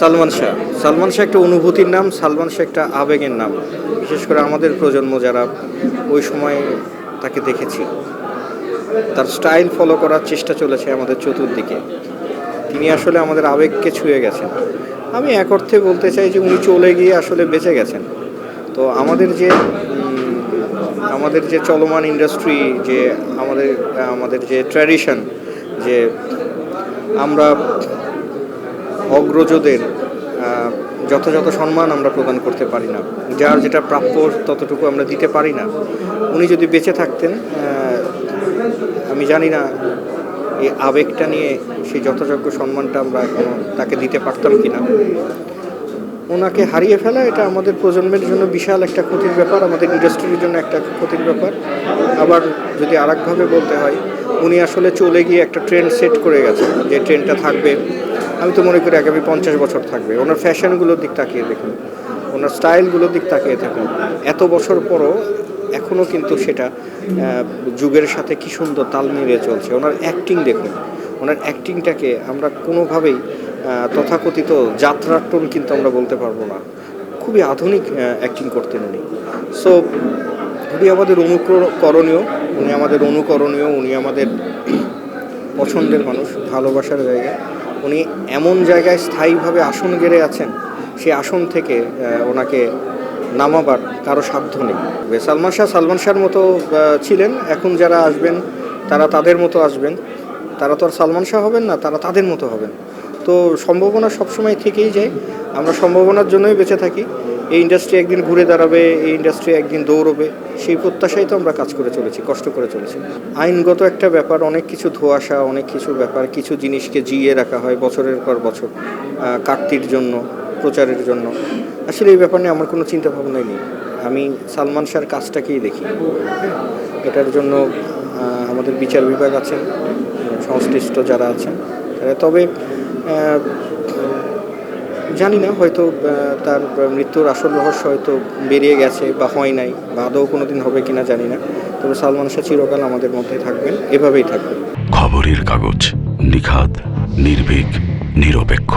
সালমান শাহ। সালমান শাহ একটা অনুভূতির নাম, সালমান শাহ একটা আবেগের নাম। বিশেষ করে আমাদের প্রজন্ম যারা ওই সময় তাকে দেখেছি, তার স্টাইল ফলো করার চেষ্টা চলেছে আমাদের চতুর্দিকে। তিনি আসলে আমাদের আবেগকে ছুঁয়ে গেছেন। আমি এক অর্থে বলতে চাই যে উনি চলে গিয়ে আসলে বেঁচে গেছেন। তো আমাদের যে আমাদের যে চলমান ইন্ডাস্ট্রি যে আমাদের আমাদের যে ট্র্যাডিশন যে আমরা অগ্রজদের যথাযথ সম্মান আমরা প্রদান করতে পারি না। যার যেটা প্রাপ্য, ততটুকু আমরা দিতে পারি না। উনি যদি বেঁচে থাকতেন আমি জানি না এই আবেগটা নিয়ে সেই যথাযোগ্য সম্মানটা আমরা এখনও তাকে দিতে পারতাম কি না ওনাকে হারিয়ে ফেলা এটা আমাদের প্রজন্মের জন্য বিশাল একটা ক্ষতির ব্যাপার, আমাদের ইন্ডাস্ট্রির জন্য একটা ক্ষতির ব্যাপার। আবার যদি আরেকভাবে বলতে হয়, উনি আসলে চলে গিয়ে একটা ট্রেন্ড সেট করে গেছেন, যে ট্রেনটা থাকবে। আমি তো মনে করি আগামী পঞ্চাশ বছর থাকবে। ওনার ফ্যাশনগুলোর দিক তাকিয়ে দেখুন। ওনার স্টাইলগুলোর দিক তাকিয়ে দেখুন। এত বছর পরও এখনও কিন্তু সেটা যুগের সাথে কি সুন্দর তাল মিলিয়ে চলছে। ওনার অ্যাক্টিং দেখুন। ওনার অ্যাক্টিংটাকে আমরা কোনোভাবেই তথাকথিত যাত্রার টোন কিন্তু আমরা বলতে পারব না। খুবই আধুনিক অ্যাক্টিং করতেন উনি। সো উনি আমাদের অনুকরণীয়, উনি আমাদের অনুকরণীয়, উনি আমাদের পছন্দের মানুষ, ভালোবাসার জায়গা। উনি এমন জায়গায় স্থায়ীভাবে আসন গেড়ে আছেন সেই আসন থেকে ওনাকে নামাবার কারও সাধ্য নেই। সালমান শাহ সালমান শাহর মতো ছিলেন, এখন যারা আসবেন, তারা তাদের মতো আসবেন। তারা তো আর সালমান শাহ হবেন না, তারা তাদের মতো হবেন। তো সম্ভাবনা সবসময় থেকেই যায়। আমরা সম্ভাবনার জন্যই বেঁচে থাকি। এই ইন্ডাস্ট্রি একদিন ঘুরে দাঁড়াবে, এই ইন্ডাস্ট্রি একদিন দৌড়বে, সেই প্রত্যাশাই তো আমরা কাজ করে চলেছি, কষ্ট করে চলেছি। আইনগত একটা ব্যাপার, অনেক কিছু ধোয়াশা, অনেক কিছু ব্যাপার, কিছু জিনিসকে জিয়ে রাখা হয় বছরের পর বছর কাটতির জন্য, প্রচারের জন্য। আসলে এই ব্যাপার নিয়ে আমার কোনো চিন্তা ভাবনাই নেই। আমি সালমান শাহর কাজটাকেই দেখি। এটার জন্য আমাদের বিচার বিভাগ আছেন, সংশ্লিষ্ট যারা আছেন তবে জানি না, হয়তো তার মৃত্যুর আসল রহস্য হয়তো বেরিয়ে গেছে বা হয় নাই বা আদৌ কোনো দিন হবে কিনা জানি না। তবে সালমান শাহ চিরকাল আমাদের মধ্যে থাকবেন, এভাবেই থাকবেন। খবরের কাগজ নিখাত নির্ভীক, নিরপেক্ষ।